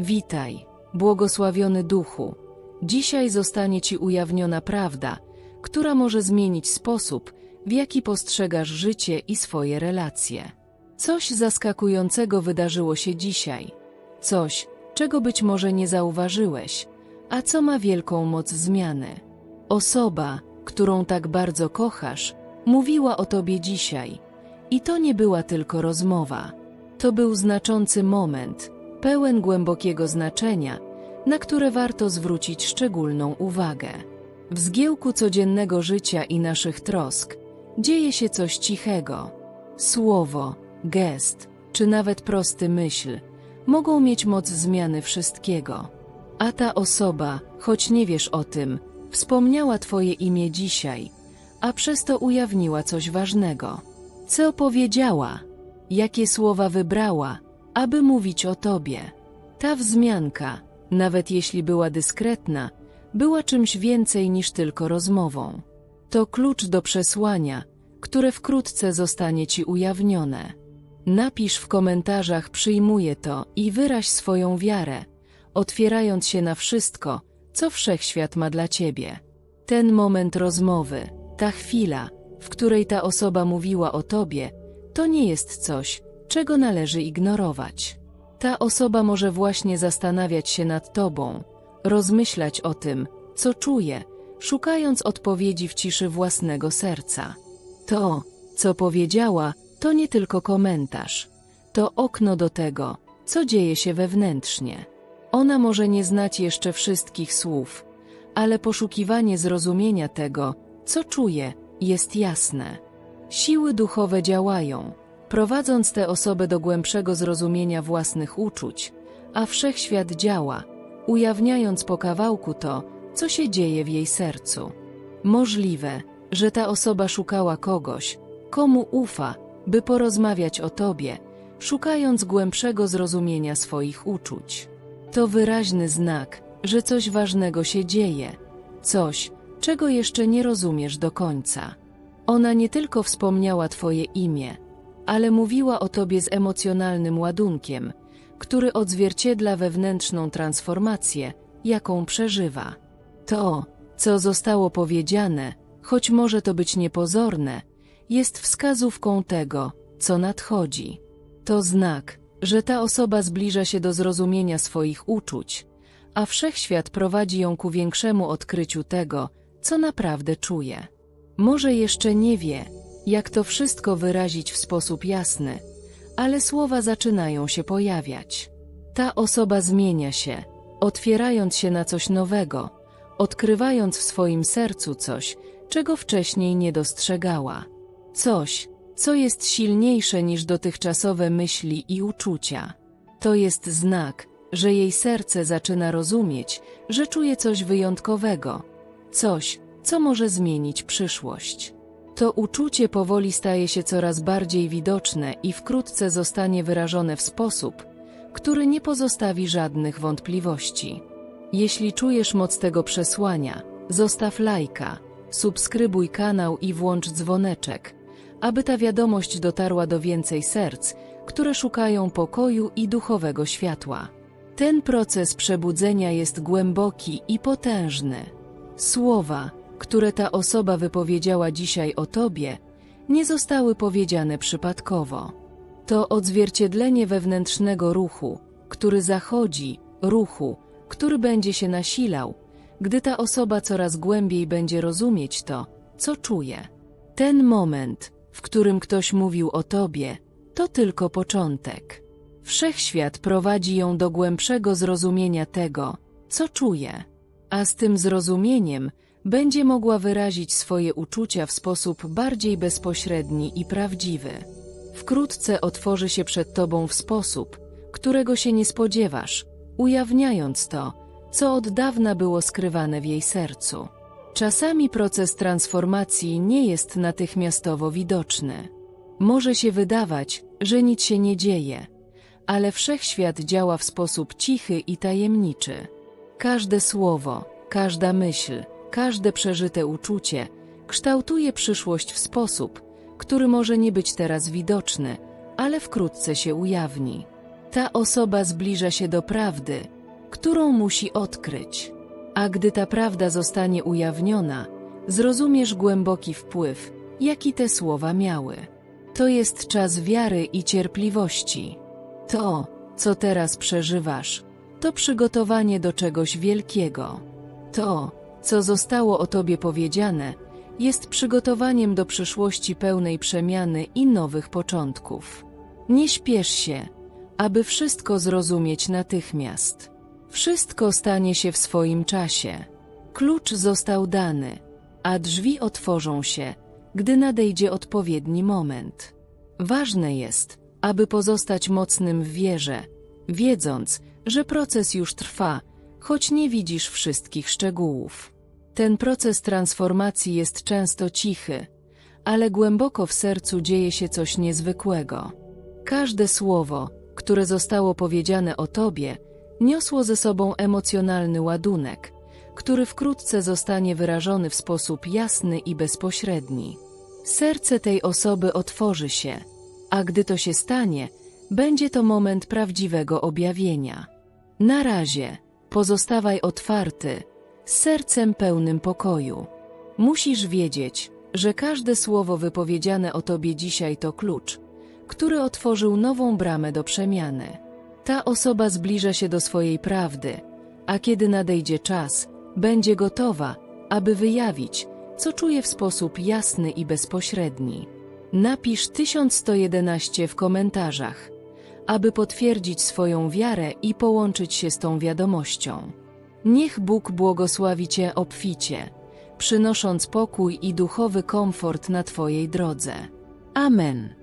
Witaj, błogosławiony duchu. Dzisiaj zostanie Ci ujawniona prawda, która może zmienić sposób, w jaki postrzegasz życie i swoje relacje. Coś zaskakującego wydarzyło się dzisiaj. Coś, czego być może nie zauważyłeś, a co ma wielką moc zmiany. Osoba, którą tak bardzo kochasz, mówiła o Tobie dzisiaj. I to nie była tylko rozmowa. To był znaczący moment, pełen głębokiego znaczenia, na które warto zwrócić szczególną uwagę. W zgiełku codziennego życia i naszych trosk dzieje się coś cichego. Słowo, gest, czy nawet prosty myśl mogą mieć moc zmiany wszystkiego. A ta osoba, choć nie wiesz o tym, wspomniała Twoje imię dzisiaj, a przez to ujawniła coś ważnego. Co powiedziała? Jakie słowa wybrała, aby mówić o Tobie? Ta wzmianka, nawet jeśli była dyskretna, była czymś więcej niż tylko rozmową. To klucz do przesłania, które wkrótce zostanie Ci ujawnione. Napisz w komentarzach przyjmuję to i wyraź swoją wiarę, otwierając się na wszystko, co wszechświat ma dla Ciebie. Ten moment rozmowy, ta chwila, w której ta osoba mówiła o Tobie, to nie jest coś, czego należy ignorować. Ta osoba może właśnie zastanawiać się nad Tobą, rozmyślać o tym, co czuje, szukając odpowiedzi w ciszy własnego serca. To, co powiedziała, to nie tylko komentarz. To okno do tego, co dzieje się wewnętrznie. Ona może nie znać jeszcze wszystkich słów, ale poszukiwanie zrozumienia tego, co czuje, jest jasne. Siły duchowe działają, prowadząc tę osobę do głębszego zrozumienia własnych uczuć, a wszechświat działa, ujawniając po kawałku to, co się dzieje w jej sercu. Możliwe, że ta osoba szukała kogoś, komu ufa, by porozmawiać o tobie, szukając głębszego zrozumienia swoich uczuć. To wyraźny znak, że coś ważnego się dzieje, coś, czego jeszcze nie rozumiesz do końca. Ona nie tylko wspomniała Twoje imię, ale mówiła o Tobie z emocjonalnym ładunkiem, który odzwierciedla wewnętrzną transformację, jaką przeżywa. To, co zostało powiedziane, choć może to być niepozorne, jest wskazówką tego, co nadchodzi. To znak, że ta osoba zbliża się do zrozumienia swoich uczuć, a wszechświat prowadzi ją ku większemu odkryciu tego, co naprawdę czuje. Może jeszcze nie wie, jak to wszystko wyrazić w sposób jasny, ale słowa zaczynają się pojawiać. Ta osoba zmienia się, otwierając się na coś nowego, odkrywając w swoim sercu coś, czego wcześniej nie dostrzegała. Coś, co jest silniejsze niż dotychczasowe myśli i uczucia. To jest znak, że jej serce zaczyna rozumieć, że czuje coś wyjątkowego, coś, co może zmienić przyszłość. To uczucie powoli staje się coraz bardziej widoczne i wkrótce zostanie wyrażone w sposób, który nie pozostawi żadnych wątpliwości. Jeśli czujesz moc tego przesłania, zostaw lajka, subskrybuj kanał i włącz dzwoneczek, aby ta wiadomość dotarła do więcej serc, które szukają pokoju i duchowego światła. Ten proces przebudzenia jest głęboki i potężny. Słowa, które ta osoba wypowiedziała dzisiaj o Tobie, nie zostały powiedziane przypadkowo. To odzwierciedlenie wewnętrznego ruchu, który zachodzi, ruchu, który będzie się nasilał, gdy ta osoba coraz głębiej będzie rozumieć to, co czuje. Ten moment, w którym ktoś mówił o Tobie, to tylko początek. Wszechświat prowadzi ją do głębszego zrozumienia tego, co czuje, a z tym zrozumieniem będzie mogła wyrazić swoje uczucia w sposób bardziej bezpośredni i prawdziwy. Wkrótce otworzy się przed Tobą w sposób, którego się nie spodziewasz, ujawniając to, co od dawna było skrywane w jej sercu. Czasami proces transformacji nie jest natychmiastowo widoczny. Może się wydawać, że nic się nie dzieje, ale wszechświat działa w sposób cichy i tajemniczy. Każde słowo, każda myśl, każde przeżyte uczucie kształtuje przyszłość w sposób, który może nie być teraz widoczny, ale wkrótce się ujawni. Ta osoba zbliża się do prawdy, którą musi odkryć. A gdy ta prawda zostanie ujawniona, zrozumiesz głęboki wpływ, jaki te słowa miały. To jest czas wiary i cierpliwości. To, co teraz przeżywasz, to przygotowanie do czegoś wielkiego. To, co zostało o tobie powiedziane, jest przygotowaniem do przyszłości pełnej przemiany i nowych początków. Nie śpiesz się, aby wszystko zrozumieć natychmiast. Wszystko stanie się w swoim czasie. Klucz został dany, a drzwi otworzą się, gdy nadejdzie odpowiedni moment. Ważne jest, aby pozostać mocnym w wierze, wiedząc, że proces już trwa, choć nie widzisz wszystkich szczegółów. Ten proces transformacji jest często cichy, ale głęboko w sercu dzieje się coś niezwykłego. Każde słowo, które zostało powiedziane o tobie, niosło ze sobą emocjonalny ładunek, który wkrótce zostanie wyrażony w sposób jasny i bezpośredni. Serce tej osoby otworzy się, a gdy to się stanie, będzie to moment prawdziwego objawienia. Na razie pozostawaj otwarty, z sercem pełnym pokoju. Musisz wiedzieć, że każde słowo wypowiedziane o tobie dzisiaj to klucz, który otworzył nową bramę do przemiany. Ta osoba zbliża się do swojej prawdy, a kiedy nadejdzie czas, będzie gotowa, aby wyjawić, co czuje w sposób jasny i bezpośredni. Napisz 1111 w komentarzach, aby potwierdzić swoją wiarę i połączyć się z tą wiadomością. Niech Bóg błogosławi Cię obficie, przynosząc pokój i duchowy komfort na Twojej drodze. Amen.